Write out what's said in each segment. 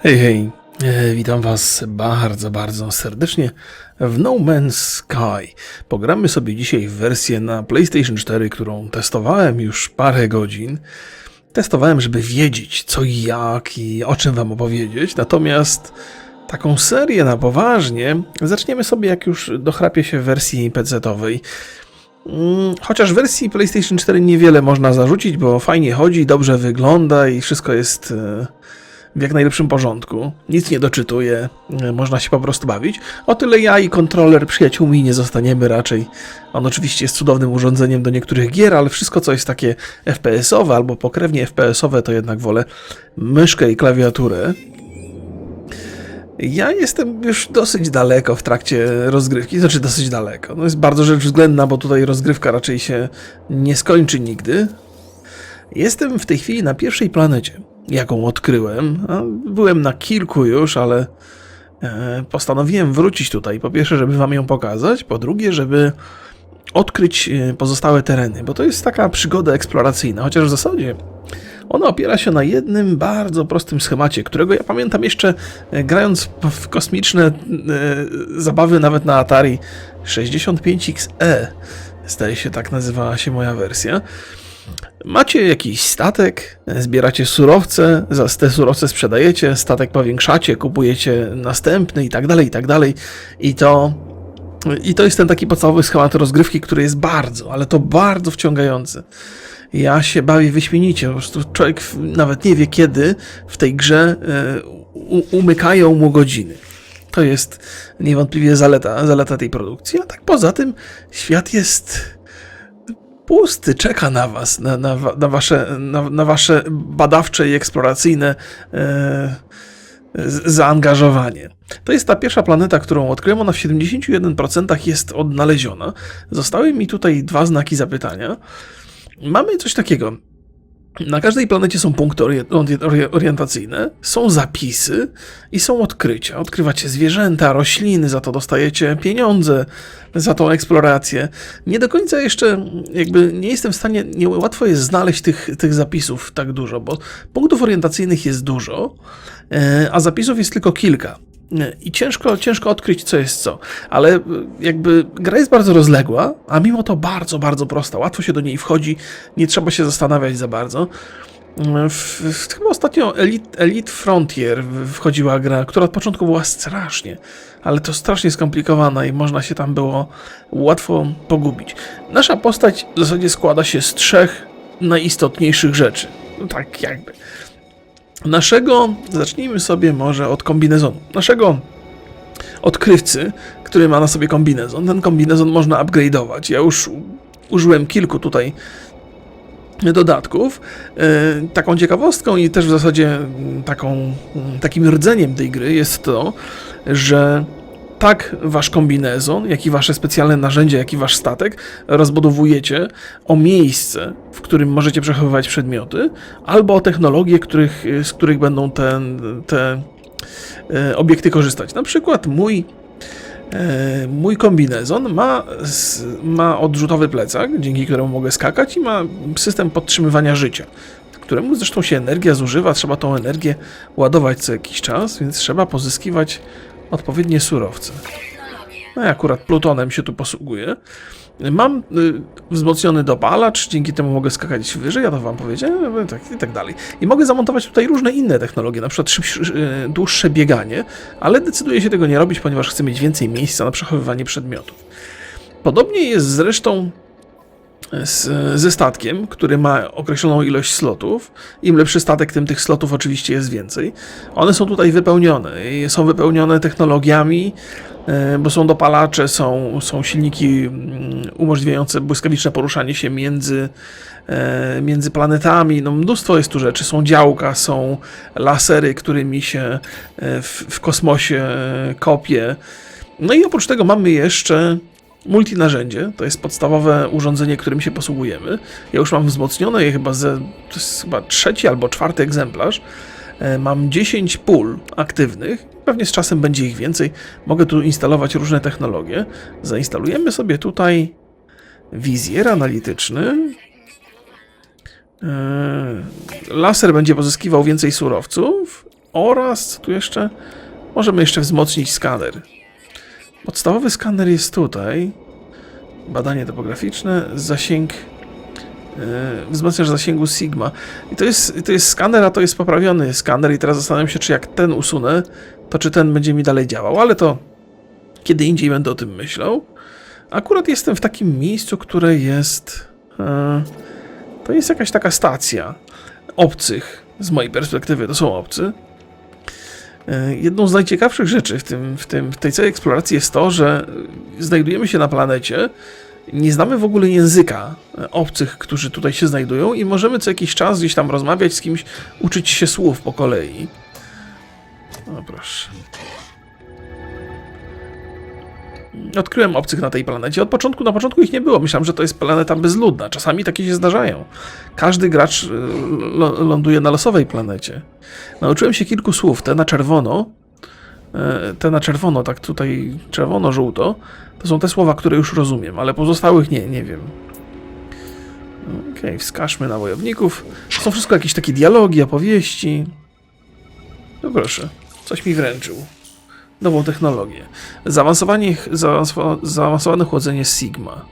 Hej, hej, e, witam Was bardzo, bardzo serdecznie w No Man's Sky. Pogramy sobie dzisiaj w wersję na PlayStation 4, którą testowałem już parę godzin. Testowałem, żeby wiedzieć co i jak i o czym Wam opowiedzieć, natomiast taką serię na poważnie zaczniemy sobie jak już dochrapie się w wersji PC-owej. Mm, Chociaż w wersji PlayStation 4 niewiele można zarzucić, bo fajnie chodzi, dobrze wygląda i wszystko jest e, w jak najlepszym porządku. Nic nie doczytuje, można się po prostu bawić. O tyle ja i kontroler przyjaciółmi nie zostaniemy raczej. On oczywiście jest cudownym urządzeniem do niektórych gier, ale wszystko co jest takie FPS-owe albo pokrewnie FPS-owe, to jednak wolę myszkę i klawiaturę. Ja jestem już dosyć daleko w trakcie rozgrywki, znaczy dosyć daleko. No jest bardzo rzecz względna, bo tutaj rozgrywka raczej się nie skończy nigdy. Jestem w tej chwili na pierwszej planecie, jaką odkryłem. Byłem na kilku już, ale e, postanowiłem wrócić tutaj. Po pierwsze, żeby wam ją pokazać, po drugie, żeby odkryć e, pozostałe tereny, bo to jest taka przygoda eksploracyjna, chociaż w zasadzie ona opiera się na jednym bardzo prostym schemacie, którego ja pamiętam jeszcze e, grając w kosmiczne zabawy nawet na Atari 65XE. Zdaje się, tak nazywała się moja wersja. Macie jakiś statek, zbieracie surowce, za te surowce sprzedajecie, statek powiększacie, kupujecie następny i tak dalej, i tak dalej. I to i to jest ten taki podstawowy schemat rozgrywki, który jest bardzo, ale to bardzo wciągający. Ja się bawię wyśmienicie, po prostu człowiek nawet nie wie kiedy w tej grze u- umykają mu godziny. To jest niewątpliwie zaleta, zaleta tej produkcji, a tak poza tym świat jest pusty, czeka na was, na, na, na, wasze, na, na wasze badawcze i eksploracyjne e, zaangażowanie. To jest ta pierwsza planeta, którą odkryłem. Ona w 71% jest odnaleziona. Zostały mi tutaj dwa znaki zapytania. Mamy coś takiego. Na każdej planecie są punkty ori- ori- orientacyjne, są zapisy i są odkrycia. Odkrywacie zwierzęta, rośliny, za to dostajecie pieniądze za tą eksplorację. Nie do końca jeszcze jakby nie jestem w stanie, nie łatwo jest znaleźć tych, tych zapisów tak dużo, bo punktów orientacyjnych jest dużo, e, a zapisów jest tylko kilka. I ciężko, ciężko odkryć, co jest co. Ale e, jakby gra jest bardzo rozległa, a mimo to bardzo, bardzo prosta. Łatwo się do niej wchodzi, nie trzeba się zastanawiać za bardzo. E, W, w, chyba ostatnio Elite, Elite Frontier wchodziła gra, która od początku była strasznie, ale to strasznie skomplikowana i można się tam było łatwo pogubić. Nasza postać w zasadzie składa się z trzech najistotniejszych rzeczy. No tak jakby. Naszego, zacznijmy sobie może od kombinezonu. Naszego odkrywcy, który ma na sobie kombinezon. Ten kombinezon można upgrade'ować. Ja już użyłem kilku tutaj dodatków. E, Taką ciekawostką i też w zasadzie taką, takim rdzeniem tej gry jest to, że tak wasz kombinezon, jak i wasze specjalne narzędzia, jak i wasz statek rozbudowujecie o miejsce, w którym możecie przechowywać przedmioty, albo o technologie, których, z których będą te, e, obiekty korzystać. Na przykład mój E, Mój kombinezon ma, ma odrzutowy plecak, dzięki któremu mogę skakać i ma system podtrzymywania życia, któremu zresztą się energia zużywa, trzeba tą energię ładować co jakiś czas, więc trzeba pozyskiwać odpowiednie surowce. No ja akurat plutonem się tu posługuję. Mam y, wzmocniony dopalacz, dzięki temu mogę skakać wyżej, ja to wam powiedziałem, i tak, i tak dalej. I mogę zamontować tutaj różne inne technologie, na przykład szybsze, y, dłuższe bieganie, ale decyduję się tego nie robić, ponieważ chcę mieć więcej miejsca na przechowywanie przedmiotów. Podobnie jest zresztą z, ze statkiem, który ma określoną ilość slotów. Im lepszy statek, tym tych slotów oczywiście jest więcej. One są tutaj wypełnione są wypełnione technologiami, e, bo są dopalacze, są, są silniki mm, umożliwiające błyskawiczne poruszanie się między, e, między planetami. No, mnóstwo jest tu rzeczy. Są działka, są lasery, którymi się e, w, w kosmosie kopie. No i oprócz tego mamy jeszcze multinarzędzie. To jest podstawowe urządzenie, którym się posługujemy. Ja już mam wzmocnione je chyba ze, to jest chyba trzeci albo czwarty egzemplarz. E, Mam 10 pól aktywnych. Pewnie z czasem będzie ich więcej. Mogę tu instalować różne technologie. Zainstalujemy sobie tutaj wizjer analityczny. E, Laser będzie pozyskiwał więcej surowców Oraz, tu jeszcze? Możemy jeszcze wzmocnić skaner. Podstawowy skaner jest tutaj. Badanie topograficzne, zasięg. Yy, zasięgu Sigma. I to jest, to jest skaner, a to jest poprawiony skaner. I teraz zastanawiam się, czy jak ten usunę, to czy ten będzie mi dalej działał. Ale to kiedy indziej będę o tym myślał. Akurat jestem w takim miejscu, które jest. E, to jest jakaś taka stacja obcych. Z mojej perspektywy to są obcy. E, Jedną z najciekawszych rzeczy w, tym, w, tym, w tej całej eksploracji jest to, że znajdujemy się na planecie, nie znamy w ogóle języka e, obcych, którzy tutaj się znajdują i możemy co jakiś czas gdzieś tam rozmawiać z kimś, uczyć się słów po kolei. No proszę. Odkryłem obcych na tej planecie. Od początku, na początku ich nie było. Myślałem, że to jest planeta bezludna. Czasami takie się zdarzają. Każdy gracz y, ląduje na losowej planecie. Nauczyłem się kilku słów. Te na czerwono, e, te na czerwono, tak tutaj czerwono-żółto, to są te słowa, które już rozumiem, ale pozostałych nie, nie wiem. Okej, wskażmy na wojowników. To są wszystko jakieś takie dialogi, opowieści. No proszę, coś mi wręczył. Nową technologię. Zaawansowanie, zaawansowa- zaawansowane chłodzenie Sigma.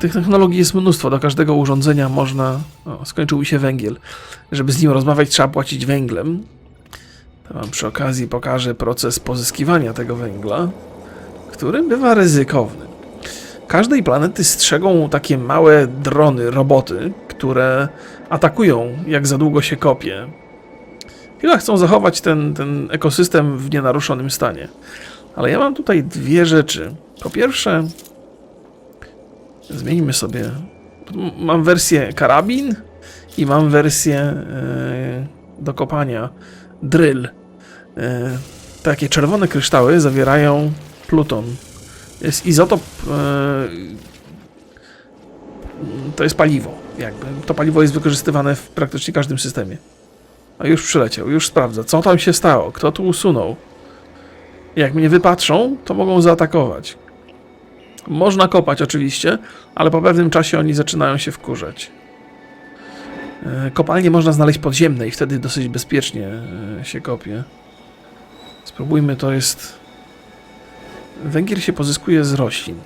Tych technologii jest mnóstwo. Do każdego urządzenia można. O, skończył mi się węgiel. Żeby z nim rozmawiać, trzeba płacić węglem. To wam przy okazji pokażę proces pozyskiwania tego węgla, który bywa ryzykowny. Każdej planety strzegą takie małe drony, roboty, które atakują, jak za długo się kopie. Chyba chcą zachować ten, ten ekosystem w nienaruszonym stanie. Ale ja mam tutaj dwie rzeczy. Po pierwsze, zmieńmy sobie. Mam wersję karabin i mam wersję e, do kopania drill. E, takie czerwone kryształy zawierają pluton. Jest izotop. E, to jest paliwo, jakby. To paliwo jest wykorzystywane w praktycznie każdym systemie. A już przyleciał, już sprawdza, co tam się stało, kto tu usunął. Jak mnie wypatrzą, to mogą zaatakować. Można kopać oczywiście, ale po pewnym czasie oni zaczynają się wkurzać. E, Kopalnie można znaleźć podziemne i wtedy dosyć bezpiecznie e, się kopie. Spróbujmy, to jest... Węgiel się pozyskuje z roślin.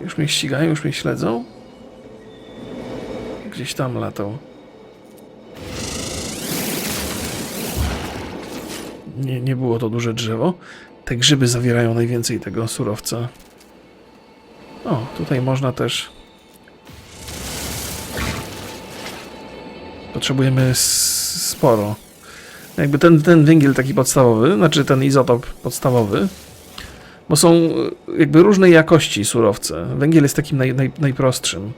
Już mnie ścigają, już mnie śledzą. Gdzieś tam latał. Nie, nie było to duże drzewo. Te grzyby zawierają najwięcej tego surowca. O, tutaj można też. Potrzebujemy sporo. Jakby ten, ten węgiel taki podstawowy, znaczy ten izotop podstawowy, bo są e, jakby różnej jakości surowce. Węgiel jest takim naj, naj, najprostszym.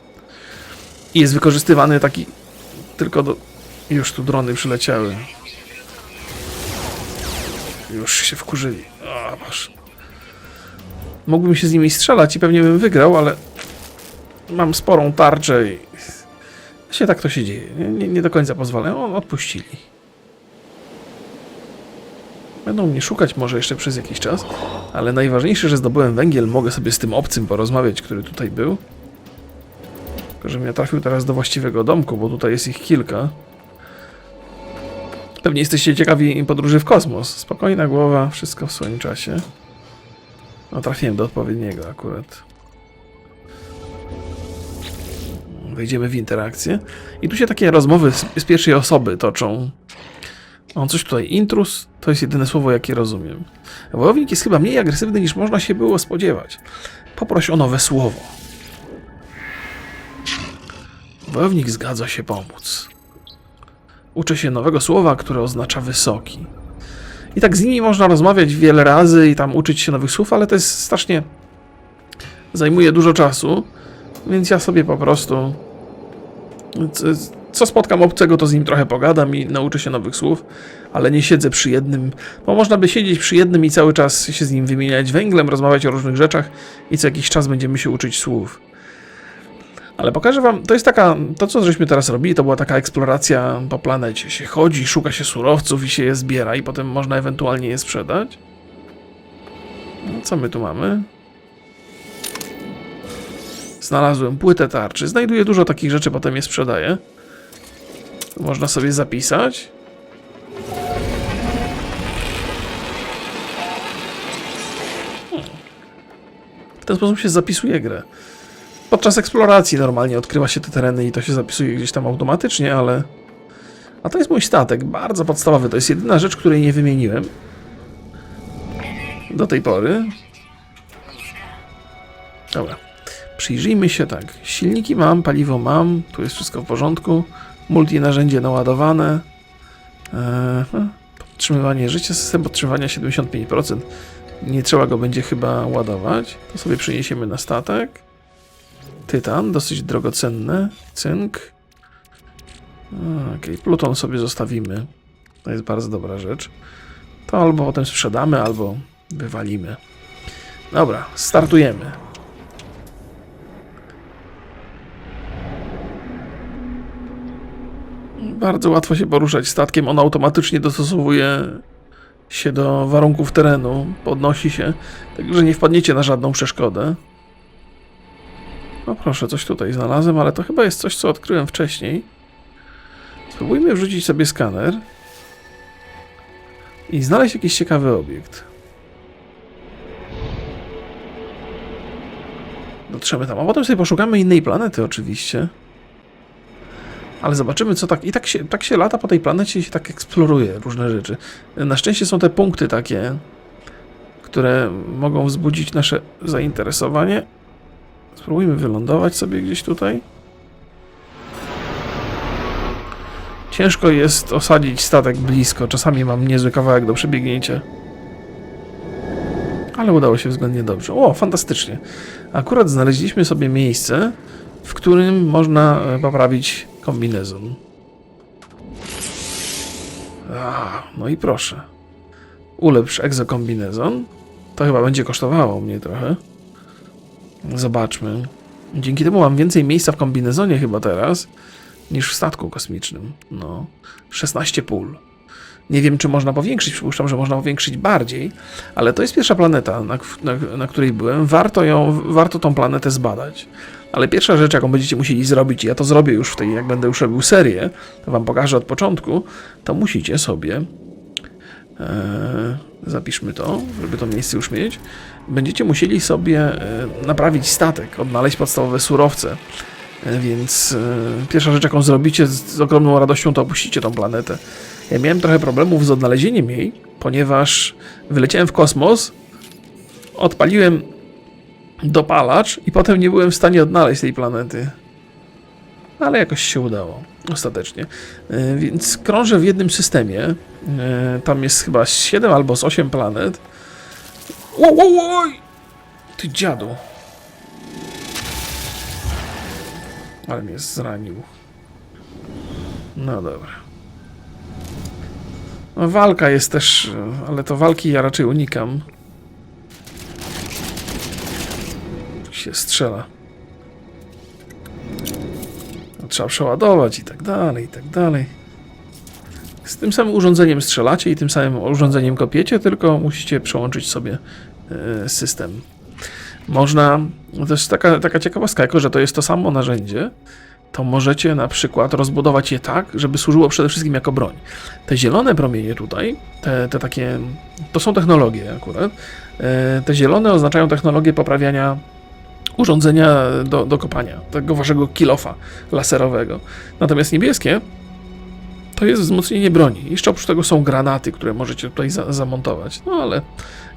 I jest wykorzystywany taki tylko do. Już tu drony przyleciały. Już się wkurzyli. O, Boże. Mógłbym się z nimi strzelać i pewnie bym wygrał, ale mam sporą tarczę i właśnie tak to się dzieje. Nie, nie, do końca pozwalają. O, odpuścili. Będą mnie szukać może jeszcze przez jakiś czas, ale najważniejsze, że zdobyłem węgiel, mogę sobie z tym obcym porozmawiać, który tutaj był. Tylko, że mnie trafił teraz do właściwego domku, bo tutaj jest ich kilka. Pewnie jesteście ciekawi podróży w kosmos. Spokojna głowa, wszystko w swoim czasie. No, trafiłem do odpowiedniego akurat. Wejdziemy w interakcję. I tu się takie rozmowy z, z pierwszej osoby toczą. On coś tutaj, intrus, to jest jedyne słowo, jakie rozumiem. Wojownik jest chyba mniej agresywny niż można się było spodziewać. Poproś o nowe słowo. Wojownik zgadza się pomóc. Uczę się nowego słowa, które oznacza wysoki. I tak z nimi można rozmawiać wiele razy i tam uczyć się nowych słów, ale to jest strasznie. zajmuje dużo czasu, więc ja sobie po prostu. Co spotkam obcego, to z nim trochę pogadam i nauczę się nowych słów, ale nie siedzę przy jednym, bo można by siedzieć przy jednym i cały czas się z nim wymieniać węglem, rozmawiać o różnych rzeczach i co jakiś czas będziemy się uczyć słów. Ale pokażę wam, to jest taka, to co żeśmy teraz robili, to była taka eksploracja po planecie. Się chodzi, szuka się surowców i się je zbiera i potem można ewentualnie je sprzedać. No, co my tu mamy? Znalazłem płytę tarczy. Znajduję dużo takich rzeczy, potem je sprzedaję. Można sobie zapisać. Hmm. W ten sposób się zapisuje grę. Podczas eksploracji normalnie odkrywa się te tereny i to się zapisuje gdzieś tam automatycznie, ale... A to jest mój statek, bardzo podstawowy. To jest jedyna rzecz, której nie wymieniłem. Do tej pory. Dobra. Przyjrzyjmy się tak. Silniki mam, paliwo mam, tu jest wszystko w porządku. Multi narzędzie naładowane. Eee, podtrzymywanie życia, system podtrzymywania 75%. Nie trzeba go będzie chyba ładować. To sobie przyniesiemy na statek. Tytan, dosyć drogocenne. Cynk. Okej, Pluton sobie zostawimy. To jest bardzo dobra rzecz. To albo potem sprzedamy, albo wywalimy. Dobra, startujemy. Bardzo łatwo się poruszać statkiem. On automatycznie dostosowuje się do warunków terenu, podnosi się, także nie wpadniecie na żadną przeszkodę. No proszę, coś tutaj znalazłem, ale to chyba jest coś, co odkryłem wcześniej. Spróbujmy wrzucić sobie skaner i znaleźć jakiś ciekawy obiekt. Dotrzemy tam, a potem sobie poszukamy innej planety oczywiście. Ale zobaczymy, co tak. I tak się, tak się lata po tej planecie i się tak eksploruje różne rzeczy. Na szczęście są te punkty takie, które mogą wzbudzić nasze zainteresowanie. Spróbujmy wylądować sobie gdzieś tutaj. Ciężko jest osadzić statek blisko. Czasami mam niezły kawałek do przebiegnięcia. Ale udało się względnie dobrze. O, fantastycznie. Akurat znaleźliśmy sobie miejsce, w którym można e, poprawić kombinezon. A, no i proszę. Ulepsz egzokombinezon. To chyba będzie kosztowało mnie trochę. Zobaczmy. Dzięki temu mam więcej miejsca w kombinezonie chyba teraz niż w statku kosmicznym. No, 16 pól. Nie wiem, czy można powiększyć, przypuszczam, że można powiększyć bardziej, ale to jest pierwsza planeta, na, na, na której byłem. Warto, ją, warto tą planetę zbadać. Ale pierwsza rzecz, jaką będziecie musieli zrobić, i ja to zrobię już w tej, jak będę już robił serię, to wam pokażę od początku, to musicie sobie, e, zapiszmy to, żeby to miejsce już mieć, będziecie musieli sobie e, naprawić statek, odnaleźć podstawowe surowce. E, Więc e, pierwsza rzecz, jaką zrobicie z, ogromną radością, to opuścicie tą planetę. Ja miałem trochę problemów z odnalezieniem jej, ponieważ wyleciałem w kosmos, odpaliłem dopalacz i potem nie byłem w stanie odnaleźć tej planety. Ale jakoś się udało, ostatecznie. E, Więc krążę w jednym systemie. E, Tam jest chyba 7 albo z 8 planet. Oj! Ty dziadu. Ale mnie zranił. No dobra. No, walka jest też, ale to walki ja raczej unikam. się strzela. Trzeba przeładować i tak dalej, i tak dalej. Z tym samym urządzeniem strzelacie i tym samym urządzeniem kopiecie, tylko musicie przełączyć sobie e, system. Można, to jest taka, taka ciekawostka, jako że to jest to samo narzędzie, to możecie na przykład rozbudować je tak, żeby służyło przede wszystkim jako broń. Te zielone promienie tutaj, te, te takie, to są technologie akurat. E, Te zielone oznaczają technologię poprawiania urządzenia do, do kopania, tego waszego kilofa laserowego. Natomiast niebieskie to jest wzmocnienie broni. Jeszcze oprócz tego są granaty, które możecie tutaj za, zamontować. No ale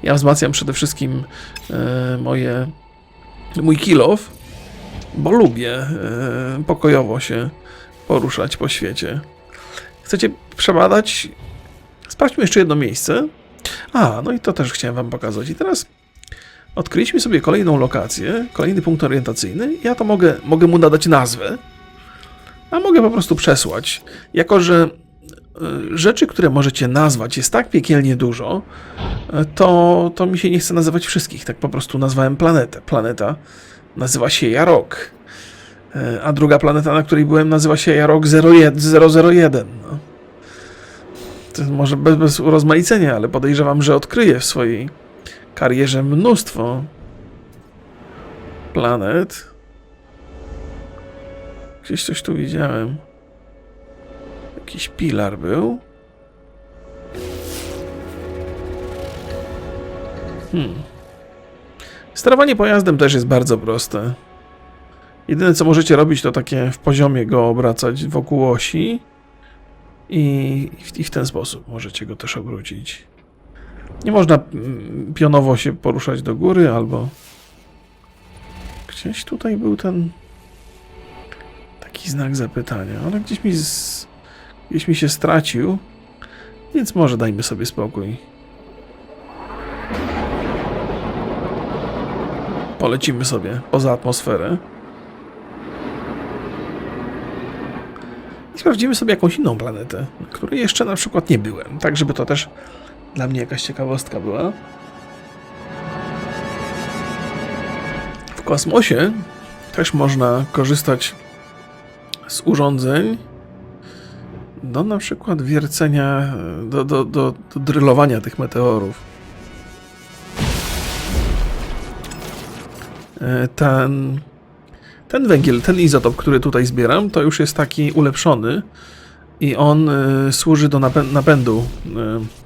ja wzmacniam przede wszystkim e, moje, mój kilof, bo lubię e, pokojowo się poruszać po świecie. Chcecie przebadać? Sprawdźmy jeszcze jedno miejsce. A, no i to też chciałem wam pokazać. I teraz Odkryliśmy sobie kolejną lokację, kolejny punkt orientacyjny. Ja to mogę, mogę mu nadać nazwę, a mogę po prostu przesłać. Jako, że y, rzeczy, które możecie nazwać, jest tak piekielnie dużo, y, to, to mi się nie chce nazywać wszystkich. Tak po prostu nazwałem planetę. Planeta nazywa się Jarok. Y, A druga planeta, na której byłem, nazywa się Jarok 001. No. To może bez, bez urozmaicenia, ale podejrzewam, że odkryję w swojej karierze mnóstwo planet. Gdzieś coś tu widziałem. Jakiś pilar był. Hmm. Sterowanie pojazdem też jest bardzo proste. Jedyne co możecie robić to takie w poziomie go obracać wokół osi i, i w ten sposób możecie go też obrócić. Nie można mm, pionowo się poruszać do góry albo gdzieś tutaj był ten taki znak zapytania, ale gdzieś mi z, gdzieś mi się stracił, więc może dajmy sobie spokój. Polecimy sobie poza atmosferę. I sprawdzimy sobie jakąś inną planetę, której jeszcze na przykład nie byłem. Tak, żeby to też dla mnie jakaś ciekawostka była. W kosmosie też można korzystać z urządzeń do na przykład wiercenia, do, do, do, do drylowania tych meteorów. E, Ten, ten węgiel, ten izotop, który tutaj zbieram, to już jest taki ulepszony i on e, służy do napę- napędu. E,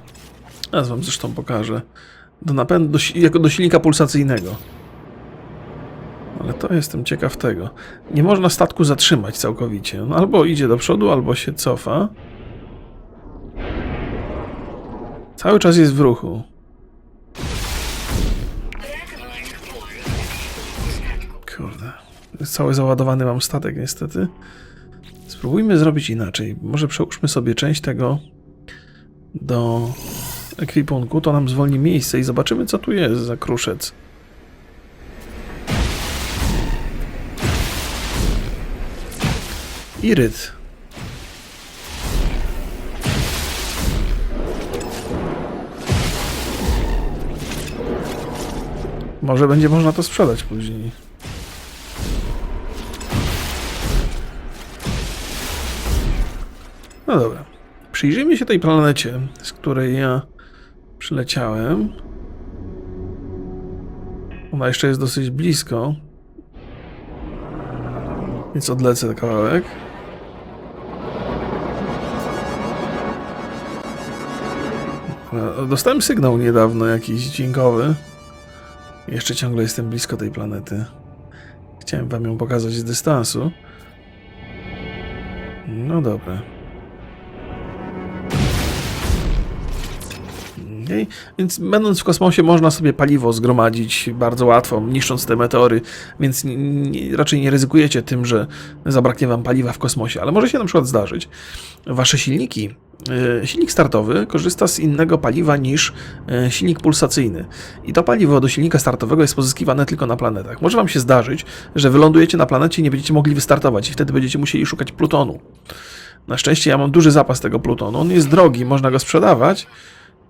ja wam zresztą pokażę. Do napędu, do, jako do silnika pulsacyjnego. Ale to jestem ciekaw tego. Nie można statku zatrzymać całkowicie. On albo idzie do przodu, albo się cofa. Cały czas jest w ruchu. Kurde. Cały załadowany mam statek niestety. Spróbujmy zrobić inaczej. Może przełóżmy sobie część tego do ekwipunku. To nam zwolni miejsce i zobaczymy co tu jest za kruszec. Iryt. Może będzie można to sprzedać później. No dobra. Przyjrzyjmy się tej planecie, z której ja przyleciałem. Ona jeszcze jest dosyć blisko. Więc odlecę kawałek. Dostałem sygnał niedawno jakiś dźwiękowy. Jeszcze ciągle jestem blisko tej planety. Chciałem wam ją pokazać z dystansu. No dobra. Okej. Więc będąc w kosmosie można sobie paliwo zgromadzić bardzo łatwo, niszcząc te meteory, więc raczej nie ryzykujecie tym, że zabraknie wam paliwa w kosmosie, ale może się na przykład zdarzyć. Wasze silniki, e, silnik startowy korzysta z innego paliwa niż e, silnik pulsacyjny. I to paliwo do silnika startowego jest pozyskiwane tylko na planetach. Może wam się zdarzyć, że wylądujecie na planecie i nie będziecie mogli wystartować i wtedy będziecie musieli szukać plutonu. Na szczęście ja mam duży zapas tego plutonu. On jest drogi, można go sprzedawać,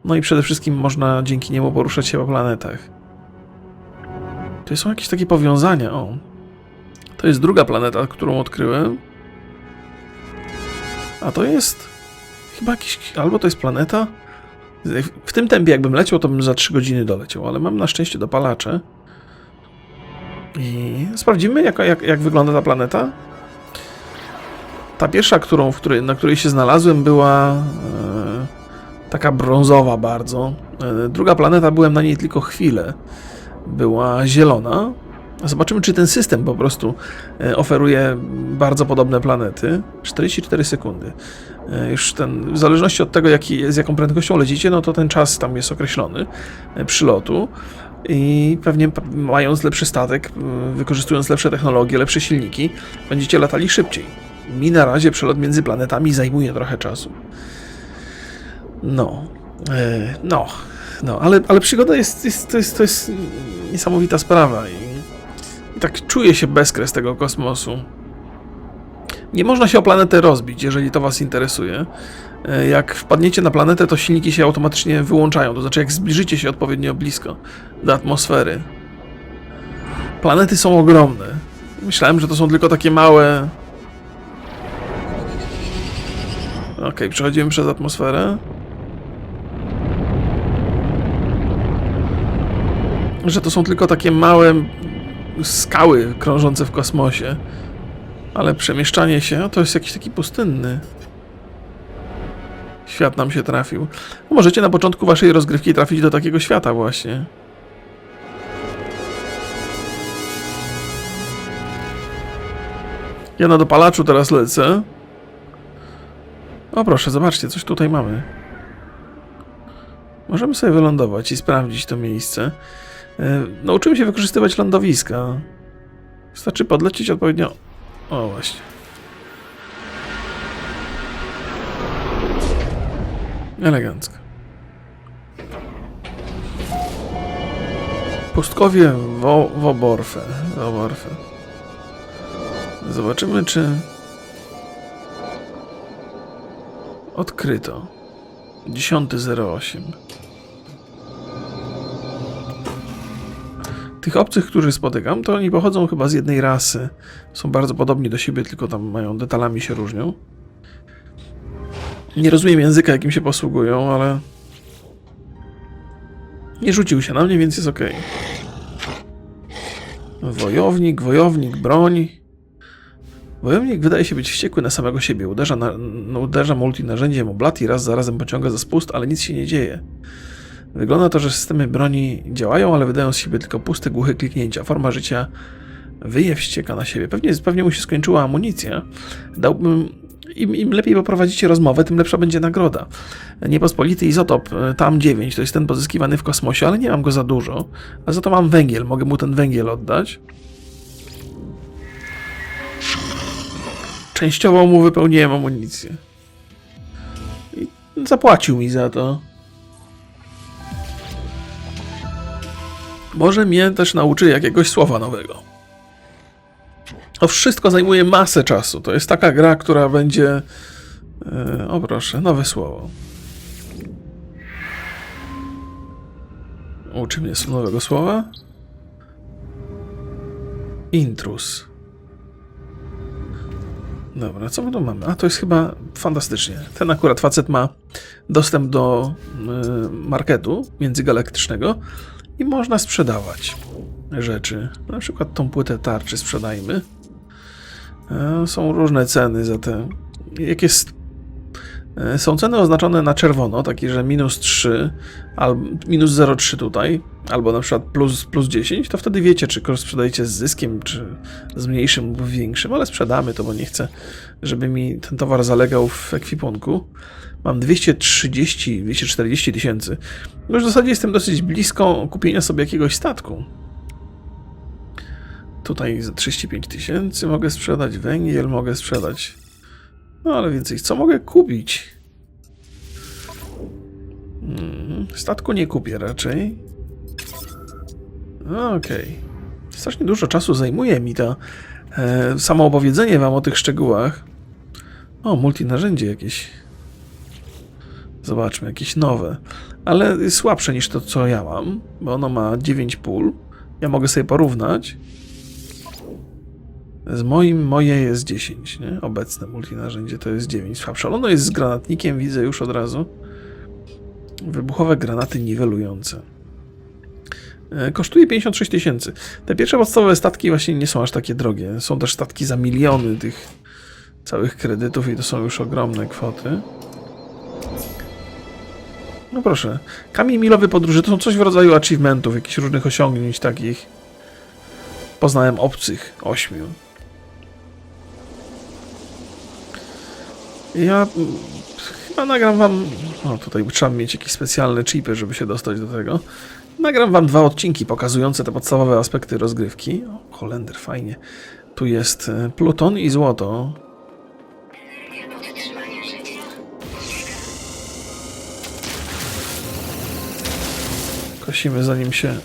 no i przede wszystkim można dzięki niemu poruszać się po planetach. To są jakieś takie powiązania. O. To jest druga planeta, którą odkryłem. A to jest. Chyba jakiś. Albo to jest planeta. W tym tempie, jakbym leciał, to bym za 3 godziny doleciał, ale mam na szczęście dopalacze. I sprawdzimy, jak, jak, jak wygląda ta planeta. Ta pierwsza, którą, której, na której się znalazłem, była. Taka brązowa bardzo. E, Druga planeta, byłem na niej tylko chwilę. Była zielona. Zobaczymy, czy ten system po prostu e, oferuje bardzo podobne planety. 44 sekundy. E, Już ten, w zależności od tego, jaki, z jaką prędkością lecicie, no to ten czas tam jest określony przylotu. I pewnie mając lepszy statek, wykorzystując lepsze technologie, lepsze silniki, będziecie latali szybciej. Mi na razie przelot między planetami zajmuje trochę czasu. No, e, no, no, ale, ale przygoda jest, jest, to, jest, to jest niesamowita sprawa i, i tak czuję się bezkres tego kosmosu. Nie można się o planetę rozbić, jeżeli to Was interesuje. E, Jak wpadniecie na planetę, to silniki się automatycznie wyłączają, to znaczy jak zbliżycie się odpowiednio blisko do atmosfery. Planety są ogromne. Myślałem, że to są tylko takie małe... Okej, przechodzimy przez atmosferę. że to są tylko takie małe skały krążące w kosmosie. Ale przemieszczanie się, no to jest jakiś taki pustynny. Świat nam się trafił. No możecie na początku waszej rozgrywki trafić do takiego świata właśnie. Ja na dopalaczu teraz lecę. O proszę, zobaczcie, coś tutaj mamy. Możemy sobie wylądować i sprawdzić to miejsce. E, Nauczymy się wykorzystywać lądowiska. Wystarczy podlecieć odpowiednio. O, właśnie. Elegancko. Pustkowie wo, Woborfe. Woborfe. Zobaczymy, czy odkryto. 10.08. Tych obcych, których spotykam, to oni pochodzą chyba z jednej rasy. Są bardzo podobni do siebie, tylko tam mają detalami się różnią. Nie rozumiem języka, jakim się posługują, ale nie rzucił się na mnie, więc jest ok. Wojownik, wojownik, broń. Wojownik wydaje się być wściekły na samego siebie. Uderza, na, no, uderza multi narzędziem oblat i raz za razem pociąga za spust, ale nic się nie dzieje. Wygląda to, że systemy broni działają, ale wydają z siebie tylko puste, głuche kliknięcia. Forma życia wyje wścieka na siebie. Pewnie, pewnie mu się skończyła amunicja. Dałbym. Im, Im lepiej poprowadzicie rozmowę, tym lepsza będzie nagroda. Niepospolity izotop, e, tam 9, to jest ten pozyskiwany w kosmosie, ale nie mam go za dużo. A za to mam węgiel, mogę mu ten węgiel oddać. Częściowo mu wypełniłem amunicję. I zapłacił mi za to. Może mnie też nauczy jakiegoś słowa nowego. To wszystko zajmuje masę czasu. To jest taka gra, która będzie. e, O proszę, nowe słowo. Uczy mnie nowego słowa? Intrus. Dobra, co my tu mamy? A to jest chyba fantastycznie. Ten akurat facet ma dostęp do y, marketu międzygalaktycznego i można sprzedawać rzeczy. Na przykład tą płytę tarczy sprzedajmy. E, Są różne ceny za te. Jak jest. e, Są ceny oznaczone na czerwono, takie, że minus 3, albo minus 0,3 tutaj, albo na przykład plus, plus 10, to wtedy wiecie, czy sprzedajecie z zyskiem, czy z mniejszym lub większym, ale sprzedamy to, bo nie chcę, żeby mi ten towar zalegał w ekwipunku. Mam 230, 240 tysięcy. Już w zasadzie jestem dosyć blisko kupienia sobie jakiegoś statku. Tutaj za 35 tysięcy mogę sprzedać węgiel, mogę sprzedać. No ale więcej, co mogę kupić? Hmm, statku nie kupię raczej. No, Okej. Strasznie dużo czasu zajmuje mi to e, samo opowiedzenie wam o tych szczegółach. O, multinarzędzie jakieś. Zobaczmy, jakieś nowe. Ale słabsze niż to, co ja mam, bo ono ma 9 pól. Ja mogę sobie porównać. Z moim, moje jest 10, nie? Obecne multinarzędzie to jest 9. Słabsze. Ale ono jest z granatnikiem, widzę już od razu. Wybuchowe granaty niwelujące. E, Kosztuje 56 tysięcy. Te pierwsze podstawowe statki właśnie nie są aż takie drogie. Są też statki za miliony tych całych kredytów i to są już ogromne kwoty. No proszę. Kamień milowy podróży to są coś w rodzaju achievementów, jakichś różnych osiągnięć takich. Poznałem obcych ośmiu. Ja mm, chyba nagram wam. O, tutaj trzeba mieć jakieś specjalne chipy, żeby się dostać do tego. Nagram wam dwa odcinki pokazujące te podstawowe aspekty rozgrywki. O, kolender, fajnie. Tu jest e, pluton i złoto. Kosimy zanim się.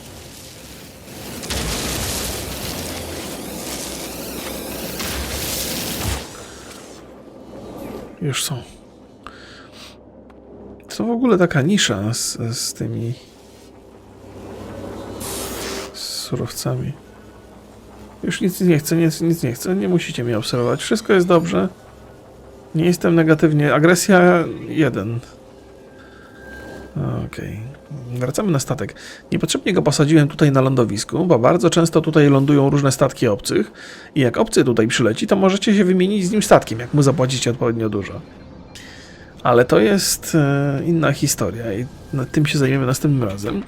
Już są. To w ogóle taka nisza z, z tymi z surowcami. Już nic nie chcę, nic, nic nie chcę, nie musicie mnie obserwować. Wszystko jest dobrze. Nie jestem negatywnie. Agresja 1. Okej. Wracamy na statek. Niepotrzebnie go posadziłem tutaj na lądowisku, bo bardzo często tutaj lądują różne statki obcych i jak obcy tutaj przyleci, to możecie się wymienić z nim statkiem, jak mu zapłacicie odpowiednio dużo. Ale to jest e, inna historia i nad tym się zajmiemy następnym razem.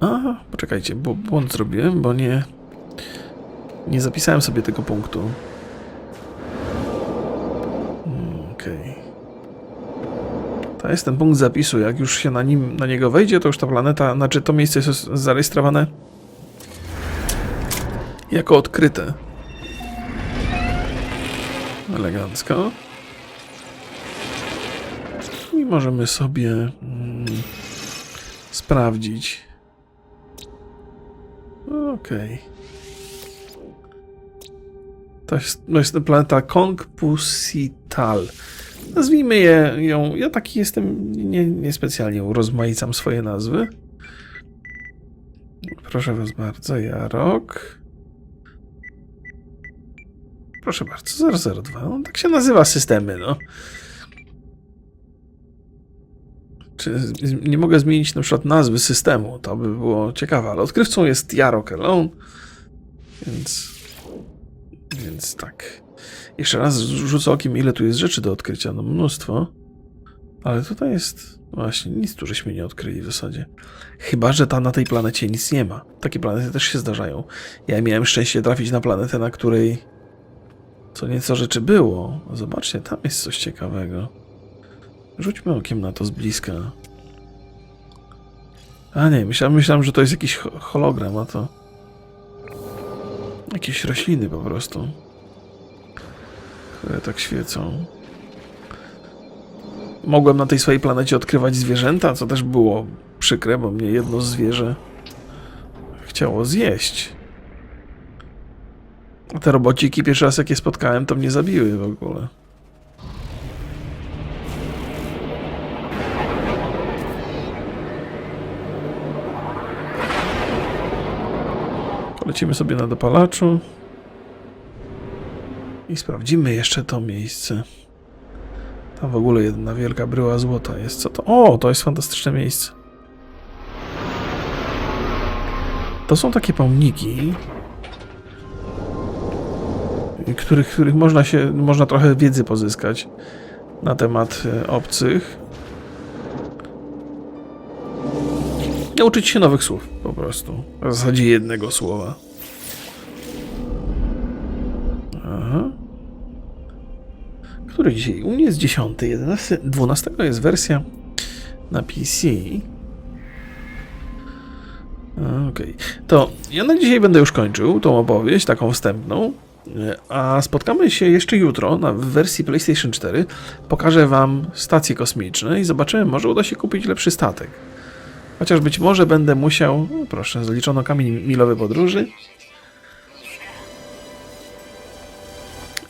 A, poczekajcie, bo błąd zrobiłem, bo nie nie zapisałem sobie tego punktu. Jest ten punkt zapisu. Jak już się na nim, na niego wejdzie, to już ta planeta, znaczy to miejsce jest zarejestrowane jako odkryte. Elegancko. I możemy sobie mm, sprawdzić. Okej. To jest, to jest planeta Kongpusital. Nazwijmy je, ją. Ja taki jestem. Nie, niespecjalnie urozmaicam swoje nazwy. Proszę was bardzo, Jarok. Proszę bardzo, 002. No, tak się nazywa systemy, no. Czy nie mogę zmienić na przykład nazwy systemu? To by było ciekawe, ale odkrywcą jest Jarok Alone. Więc. Więc tak. Jeszcze raz rzucę okiem, ile tu jest rzeczy do odkrycia. No mnóstwo. Ale tutaj jest. Właśnie, nic tu żeśmy nie odkryli w zasadzie. Chyba, że tam na tej planecie nic nie ma. Takie planety też się zdarzają. Ja miałem szczęście trafić na planetę, na której co nieco rzeczy było. Zobaczcie, tam jest coś ciekawego. Rzućmy okiem na to z bliska. A nie, myślałem, myślałem że to jest jakiś ho- hologram, a to jakieś rośliny po prostu, które tak świecą. Mogłem na tej swojej planecie odkrywać zwierzęta, co też było przykre, bo mnie jedno zwierzę chciało zjeść. A te robociki pierwszy raz jak je spotkałem, to mnie zabiły w ogóle. Polecimy sobie na dopalaczu. I sprawdzimy jeszcze to miejsce. Tam w ogóle jedna wielka bryła złota jest. Co to? O, to jest fantastyczne miejsce. To są takie pomniki, których, których można się, można trochę wiedzy pozyskać na temat e, obcych. Nauczyć się nowych słów, po prostu. W zasadzie jednego słowa. Aha. Który dzisiaj? U mnie jest 10, 11, 12 jest wersja na PC. Okej. To ja na dzisiaj będę już kończył tą opowieść, taką wstępną. A spotkamy się jeszcze jutro na wersji PlayStation 4. Pokażę Wam stacje kosmiczne i zobaczymy, może uda się kupić lepszy statek. Chociaż być może będę musiał. O, proszę, zaliczono kamień milowy podróży.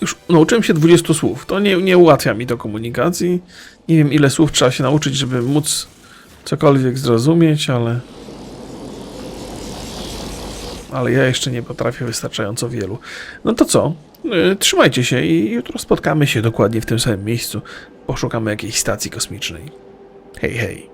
Już nauczyłem się 20 słów. To nie, nie ułatwia mi to komunikacji. Nie wiem, ile słów trzeba się nauczyć, żeby móc cokolwiek zrozumieć, ale. Ale ja jeszcze nie potrafię wystarczająco wielu. No to co? Yy, Trzymajcie się i jutro spotkamy się dokładnie w tym samym miejscu. Poszukamy jakiejś stacji kosmicznej. Hej, hej.